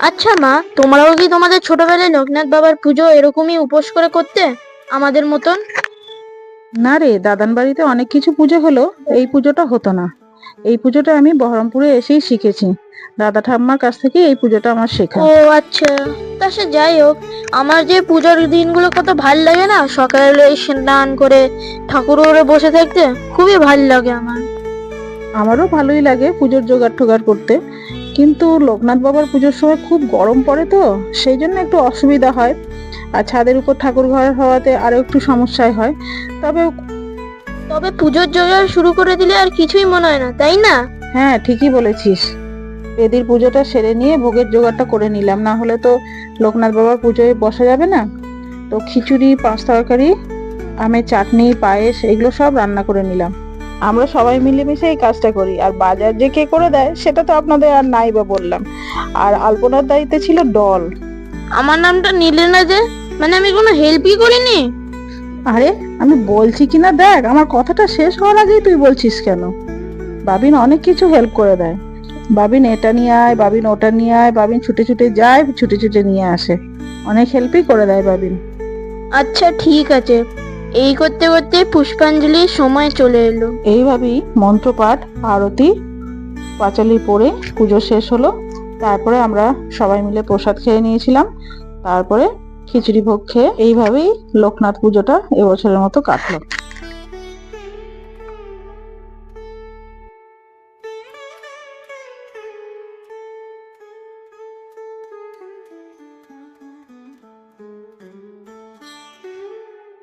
আচ্ছা মা তোমরাও কি তোমাদের ছোটবেলায় লোকনাথ বাবার পুজো এরকমই উপোস করে করতে? আমাদের মতন? না রে দাদান বাড়িতে অনেক কিছু পুজো হলো এই পুজোটা হতো না। এই পুজোটা আমি বহরমপুরে এসেই শিখেছি। দাদা ঠাম্মার কাছ থেকে এই পুজোটা আমার শেখা। ও আচ্ছা তা সে যাই হোক আমার যে পুজোর দিনগুলো কত ভালো লাগে না সকালে স্নান করে ঠাকুর ঘরে বসে থাকতে খুবই ভালো লাগে আমার। আমারও ভালোই লাগে পুজোর জোগাড় টোগাড় করতে। কিন্তু লোকনাথ বাবার পুজোর সময় খুব গরম পড়ে তো সেই জন্য একটু অসুবিধা হয়। আর ছাদের উপর ঠাকুর ঘর হওয়াতে আরও একটু সমস্যায় হয়। তবে তবে পুজোর জোগাড় শুরু করে দিলে আর কিছুই মনে হয় না তাই না? হ্যাঁ ঠিকই বলেছিস। বেদির পুজোটা সেরে নিয়ে ভোগের জোগাড়টা করে নিলাম। না হলে তো লোকনাথ বাবার পুজোয় বসা যাবে না। তো খিচুড়ি পাঁচ তরকারি আমের চাটনি পায়েস এগুলো সব রান্না করে নিলাম। আমরা সবাই মিলেমিশে এই কাজটা করি। আর বাজার যে কে করে দেয় সেটা তো আপনাদের আর নাই বা বললাম। আর আলপনার দায়িত্বে ছিল ডল। আমার নামটা নিলে না যে মানে আমি কোনো হেল্পই করিনি। আরে আমি বলছি কিনা দেখ আমার কথাটা শেষ হওয়ার আগেই তুই বলছিস কেন? বাবিন অনেক কিছু হেল্প করে দেয়। বাবিন এটা নিয়ে আয় বাবিন ওটা নিয়ে আয় বাবিন ছুটে ছুটে যায় ছুটে ছুটে নিয়ে আসে। অনেক হেল্পই করে দেয় বাবিন। আচ্ছা ঠিক আছে। এই করতে করতে পুষ্পাঞ্জলির সময় চলে এলো। এইভাবেই মন্ত্রপাঠ, আরতি, পাঁচালি পরে পুজো শেষ হলো। তারপরে আমরা সবাই মিলে প্রসাদ খেয়ে নিয়েছিলাম। তারপরে খিচুড়ি ভোগ খেয়ে এইভাবেই লোকনাথ পুজোটা এবছরের মতো কাটলো।